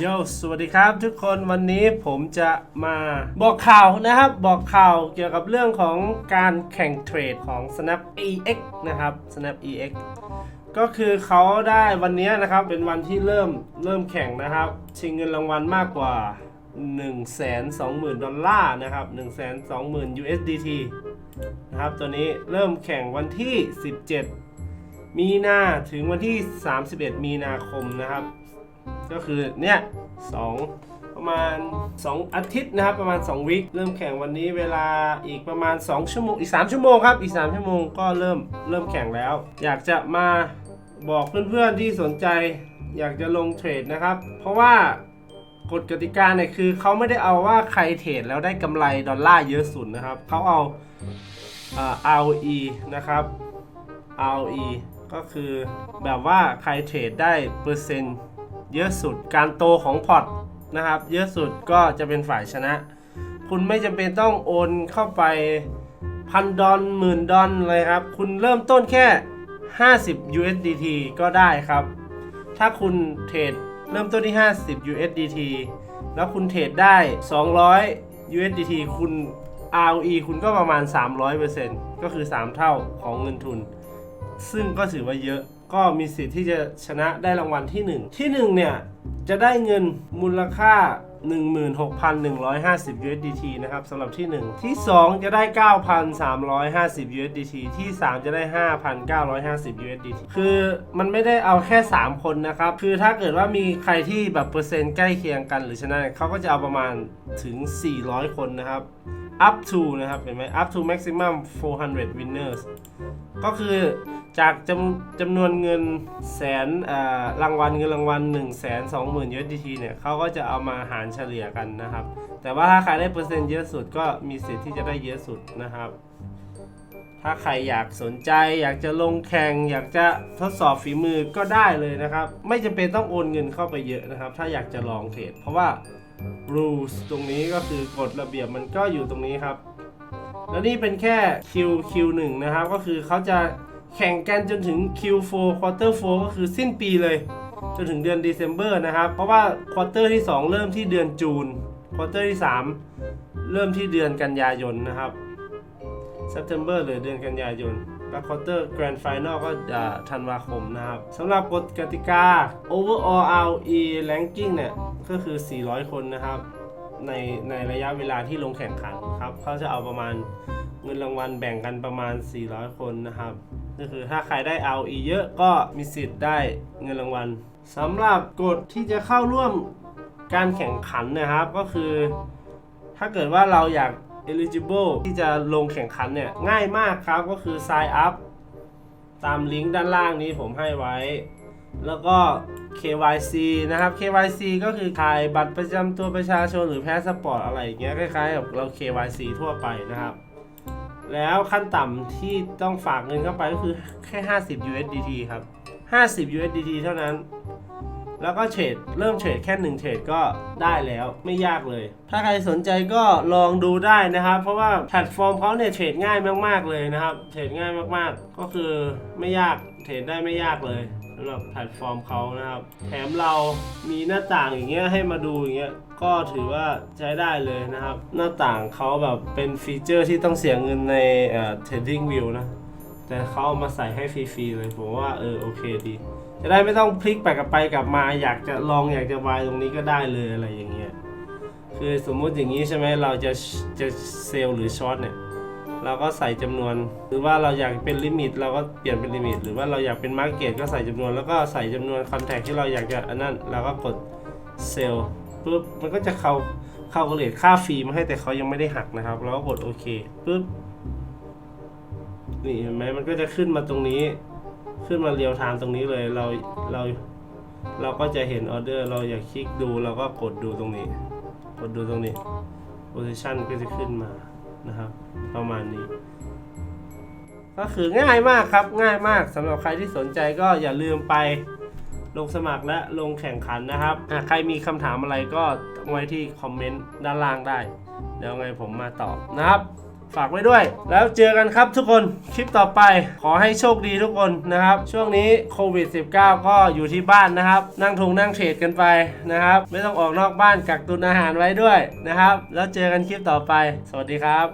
โยสวัสดีครับทุกคนวันนี้ผมจะมาบอกข่าวนะครับ บอกข่าวเกี่ยวกับเรื่องของการแข่งเทรดของ Snap EX นะครับ Snap EX ก็คือเขาได้วันนี้นะครับเป็นวันที่เริ่มเริ่มแข่งนะครับ ชิงเงินรางวัลมากกว่า 120,000 ดอลลาร์นะครับ 120,000 USDT นะครับตัวนี้เริ่มแข่งวันที่ 17 มีนาถึงวันที่ 31 มีนาคมนะครับ ก็คือเนี่ยสองประมาณ 2 อาทิตย์นะครับประมาณ 2 วิคเริ่มแข่งวันนี้เวลาอีกประมาณ 2 ชั่วโมงอีก 3 ชั่วโมงครับอีก 3 ชั่วโมงก็เริ่มเริ่มแข่งแล้ว อยากจะมาบอกเพื่อนๆที่สนใจ อยากจะลงเทรดนะครับ เพราะว่ากฎกติกาเนี่ยคือเขาไม่ได้เอาว่าใครเทรดแล้วได้กำไรดอลลาร์เยอะสุดนะครับเขาเอาเอ่า ROE นะครับ ROE ก็คือแบบว่าใครเทรดได้เปอร์เซ็นต์ เยอะสุด การโตของพอร์ตนะครับ เยอะสุดก็จะเป็นฝ่ายชนะ คุณไม่จำเป็นต้องโอนเข้าไปพันดอลหมื่นดอลเลยครับ คุณเริ่มต้นแค่ 50 USDT ก็ได้ครับ ถ้าคุณเทรดเริ่มต้นที่ 50 USDT แล้วคุณเทรดได้ 200 USDT คุณ ROE คุณก็ประมาณ 300%ก็คือ 3 เท่าของเงินทุน ซึ่งก็ถือว่าเยอะ ก็มีสิทธิ์ที่จะชนะได้รางวัลที่ 1 ที่ 1 เนี่ย จะได้เงินมูลค่า 16,150 USDT นะครับสำหรับที่ 1 ที่ 2 จะได้ 9,350 USDT ที่ 3 จะได้ 5,950 USDT คือมันไม่ได้เอาแค่ 3 คนนะครับ คือถ้าเกิดว่ามีใครที่แบบเปอร์เซ็นต์ใกล้เคียงกันหรือชนะเขาก็จะเอาประมาณถึง 400 คนนะครับ up to นะครับ เห็นไหม up to maximum 400 winners ก็คือจากจำจำนวนเงินแสนอ่ารางวัลเงินรางวัล1 2 0 0 0 0 USDT เนี่ยเขาก็จะเอามาหารเฉลี่ยกันนะครับ แต่ว่าถ้าใครได้เปอร์เซ็นต์เยอะสุดก็มีสิทธิ์ที่จะได้เยอะสุดนะครับ ถ้าใครอยากสนใจ อยากจะลงแข่ง อยากจะทดสอบฝีมือก็ได้เลยนะครับ ไม่จำเป็นต้องโอนเงินเข้าไปเยอะนะครับ ถ้าอยากจะลองเทรดเพราะว่า rules ตรงนี้ก็คือกฎระเบียบมันก็อยู่ตรงนี้ครับ แล้วนี่เป็นแค่ Q Q1 นะครับ ก็คือเขาจะแข่งกันจนถึง Q4 Quarter 4 ก็คือสิ้นปีเลย จนถึงเดือน December นะครับ เพราะว่า Quarter ที่ 2 เริ่มที่เดือนจูน Quarter ที่ 3 เริ่มที่เดือนกันยายนนะครับ September หรือเดือนกันยายนแล้ว Quarter Grand Final ก็อ่าธันวาคมนะครับสำหรับกฎกติกา Overall RE Ranking เนี่ย ก็คือ 400 คนนะครับ ในในระยะเวลาที่ลงแข่งขันครับเขาจะเอาประมาณเงินรางวัลแบ่งกันประมาณ 400 คนนะครับก็คือถ้าใครได้ ROE เยอะก็มีสิทธิ์ได้เงินรางวัลสำหรับกฎที่จะเข้าร่วมการแข่งขันนะครับก็คือ ถ้าเกิดว่าเราอยาก eligible ที่จะลงแข่งขันเนี่ยง่ายมากครับก็คือ sign up ตามลิงก์ด้านล่างนี้ผมให้ไว้ แล้วก็ KYC นะครับ KYC ก็คือถ่ายบัตรประจำตัวประชาชนหรือแพสสปอร์ตอะไรอย่างเงี้ยคล้ายๆกับเรา KYC ทั่วไปนะครับ แล้วขั้นต่ำที่ต้องฝากเงินเข้าไปก็คือแค่ 50 USDT ครับ 50 USDT เท่านั้น แล้วก็เทรดเริ่มเทรดแค่ 1 เทรดก็ได้แล้วไม่ยากเลย ถ้าใครสนใจก็ลองดูได้นะครับ เพราะว่าแพลตฟอร์มเขาเนี่ยเทรดง่ายมากๆเลยนะครับ เทรดง่ายมากๆ ก็คือไม่ยากเทรดได้ไม่ยากเลย สำหรับแพลตฟอร์มเขานะครับ แถมเรามีหน้าต่างอย่างเงี้ยให้มาดูอย่างเงี้ยก็ถือว่าใช้ได้เลยนะครับ หน้าต่างเขาแบบเป็นฟีเจอร์ที่ต้องเสียเงินในเอ่อ Trading View นะ แต่เขาเอามาใส่ให้ฟรีๆเลยผมว่าเออโอเคดี จะได้ไม่ต้องพลิกไปกลับไปกลับมา อยากจะลองอยากจะวายตรงนี้ก็ได้เลยอะไรอย่างเงี้ยคือสมมุติอย่างนี้ใช่ไหมเราจะจะเซลล์หรือช็อตเนี่ย เราก็ใส่จำนวน หรือว่าเราอยากเป็นลิมิต เราก็เปลี่ยนเป็นลิมิต หรือว่าเราอยากเป็นมาร์เก็ตก็ใส่จำนวน แล้วก็ใส่จำนวนคอนแทคที่เราอยากจะอันนั้นเราก็กดเซลล์ปุ๊บมันก็จะเข้าเข้าเลทค่าฟรีมาให้แต่เขายังไม่ได้หักนะครับ เราก็กดโอเคปุ๊บนี่เห็นไหมมันก็จะขึ้นมาตรงนี้ ขึ้นมาเรียวไทม์ตรงนี้เลยเราเราเราก็จะเห็นออเดอร์เราอยากคลิกดูเราก็กดดูตรงนี้ กดดูตรงนี้ position ก็จะขึ้นมา นะครับ ประมาณนี้ ก็คือง่ายมากครับง่ายมากสำหรับใครที่สนใจก็อย่าลืมไปลงสมัครและลงแข่งขันนะครับใครมีคำถามอะไรก็ไว้ที่คอมเมนต์ด้านล่างได้ เดี๋ยวไงผมมาตอบนะครับ ฝากไว้ด้วย แล้วเจอกันครับทุกคน คลิปต่อไป ขอให้โชคดีทุกคนนะครับ ช่วงนี้โควิด -19 ก็อยู่ที่บ้านนะครับ นั่งทงนั่งเทรดกันไปนะครับ ไม่ต้องออกนอกบ้านกักตุนอาหารไว้ด้วยนะครับ แล้วเจอกันคลิปต่อไป สวัสดีครับ